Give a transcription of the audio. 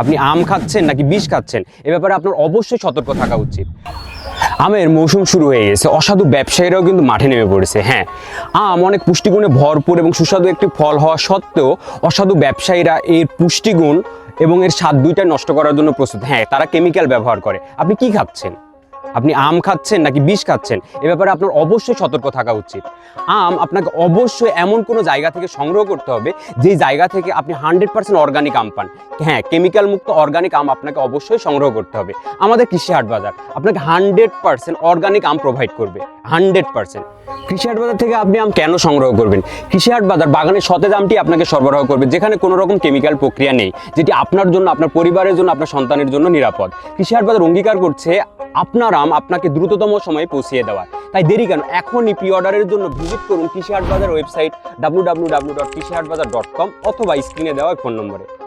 আপনি আম খাচ্ছেন নাকি বিষ খাচ্ছেন? এ ব্যাপারে আপনার অবশ্যই সতর্ক থাকা উচিত। আমের মৌসুম শুরু হয়ে গেছে। অসাধু ব্যবসায়ীরাও কিন্তু মাঠে নেমে পড়েছে। হ্যাঁ আম অনেক পুষ্টিগুণে ভরপুর এবং সুস্বাদু একটি ফল হওয়া সত্ত্বেও অসাধু ব্যবসায়ীরা এর পুষ্টিগুণ এবং এর স্বাদ দুইটাই নষ্ট করার জন্য প্রস্তুত। হ্যাঁ তারা কেমিক্যাল ব্যবহার করে। আপনি কি খাচ্ছেন? আপনি আম খাচ্ছেন নাকি বিষ খাচ্ছেন, এ ব্যাপারে আপনার অবশ্যই সতর্ক থাকা উচিত। আম আপনাকে অবশ্যই এমন কোনো জায়গা থেকে সংগ্রহ করতে হবে যেই জায়গা থেকে আপনি হান্ড্রেড পার্সেন্ট অর্গানিক আম পান। হ্যাঁ কেমিক্যাল মুক্ত অর্গানিক আম আপনাকে অবশ্যই সংগ্রহ করতে হবে। আমাদের কৃষি হাট বাজার, আপনাকে হান্ড্রেড পার্সেন্ট অর্গানিক আম প্রোভাইড করবে, হান্ড্রেড পার্সেন্ট। কৃষি হাট বাজার থেকে আপনি আম কেন সংগ্রহ করবেন? কৃষি হাট বাজার বাগানের সতেজ আমটি আপনাকে সরবরাহ করবে, যেখানে কোনো রকম কেমিক্যাল প্রক্রিয়া নেই, যেটি আপনার জন্য, আপনার পরিবারের জন্য, আপনার সন্তানের জন্য নিরাপদ। কৃষি হাট বাজার অঙ্গীকার করছে আপনার আম আপনাকে দ্রুততম সময়ে পৌঁছিয়ে দেওয়ার। তাই দেরি কেন? এখনই প্রি অর্ডারের জন্য ভিজিট করুন কৃষি হাট বাজার ওয়েবসাইট ডাব্লু ডট হাট বাজার ডট কম অথবা স্ক্রিনে দেওয়া ফোন নম্বরে।